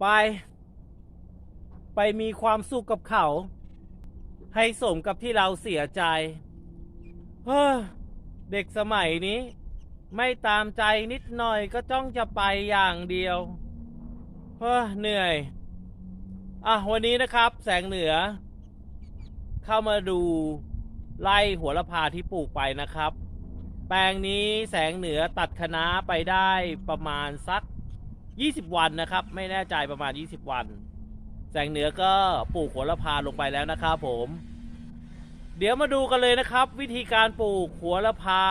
ไป ไปมีความสุขกับเขา ให้สมกับที่เราเสียใจ เฮ้อ เด็กสมัยนี้ ไม่ตามใจนิดหน่อยก็จ้องจะไปอย่างเดียว เฮ้อ เหนื่อย อะ วันนี้นะครับแสงเหนือ เข้ามาดูไล่หัวละพาที่ปลูกไปนะครับ แปลงนี้แสงเหนือตัดคณะไปได้ประมาณสัก 20 วันนะครับ ไม่แน่ใจประมาณ 20 วัน แสงเหนือก็ปลูกโหระพาลงไปแล้วนะครับผม เดี๋ยวมาดูกันเลยนะครับ วิธีการปลูกโหัวละพา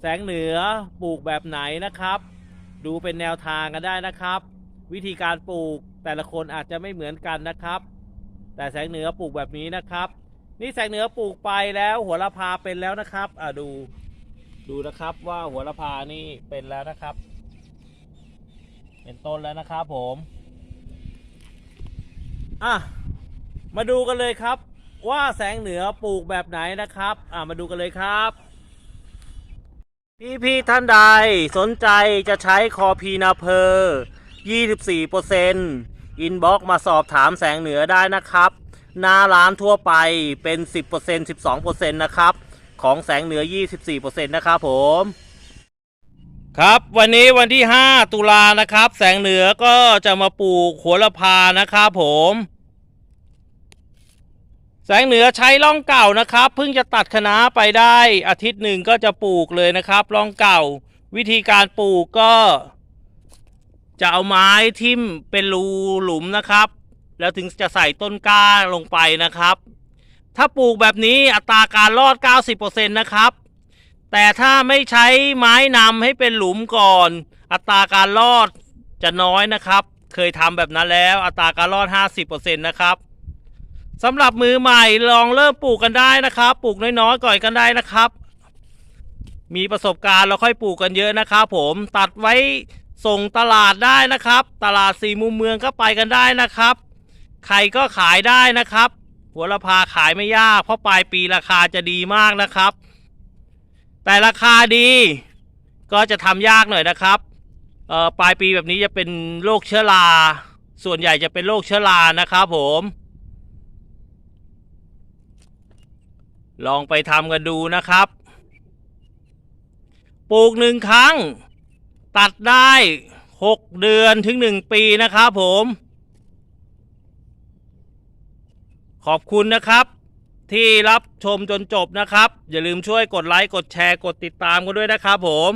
แสงเหนือปลูกแบบไหนนะครับ ดูเป็นแนวทางกันได้นะครับ วิธีการปลูกแต่ละคนอาจจะไม่เหมือนกันนะครับ แต่แสงเหนือปลูกแบบนี้นะครับ นี่แสงเหนือปลูกไปแล้วหัวละพาเป็นแล้วนะครับ อะดูดูนะครับว่าหัวละพานี่เป็นแล้วนะครับ เป็นต้นแล้วนะครับผมอะมาดูกันเลยครับ ว่าแสงเหนือปลูกแบบไหนนะครับ อะมาดูกันเลยครับ พี่พี่ๆท่านใดสนใจจะใช้คอพีนาเพอร์24%อินบ็อกมาสอบถามแสงเหนือได้นะครับหน้าร้านทั่วไปเป็น 10% 12%นะครับ ของแสงเหนือ 24%นะครับผม ครับวันนี้วันที่ 5 ตุลานะครับ แสงเหนือก็จะมาปลูกโหัวละพานะครับผม แสงเหนือใช้ร่องเก่านะครับเพิ่งจะตัดคณะไปได้อาทิตย์หนึ่งก็จะปลูกเลยนะครับร่องเก่า วิธีการปลูกก็ จะเอาไม้ทิ่มเป็นรูหลุมนะครับ แล้วถึงจะใส่ต้นกล้าลงไปนะครับ ถ้าปลูกแบบนี้อัตราการรอด 90%นะครับ แต่ถ้าไม่ใช้ไม้นำให้เป็นหลุมก่อน อัตราการรอดจะน้อยนะครับ เคยทำแบบนั้นแล้ว อัตราการรอด 50%นะครับสำหรับมือใหม่ลองเริ่มปลูกกันได้นะครับ ปลูกน้อยๆก่อนกันได้นะครับ มีประสบการณ์เราค่อยปลูกกันเยอะนะครับ ผมตัดไว้ส่งตลาดได้นะครับ ตลาดสี่มุมเมืองก็ไปกันได้นะครับ ใครก็ขายได้นะครับ หัวละพาขายไม่ยาก เพราะปลายปีราคาจะดีมากนะครับ แต่ราคาดีก็จะทำยากหน่อยนะครับปลายปีแบบนี้จะเป็นโรคเชื้อรา ส่วนใหญ่จะเป็นโรคเชื้อรานะครับผม ลองไปทำกันดูนะครับ ปลูกหนึ่งครั้ง ตัดได้หกเดือนถึงหนึ่งปีนะครับผม ขอบคุณนะครับ ที่รับชมจนจบนะครับ อย่าลืมช่วยกดไลค์กดแชร์กดติดตามกันด้วยนะครับผม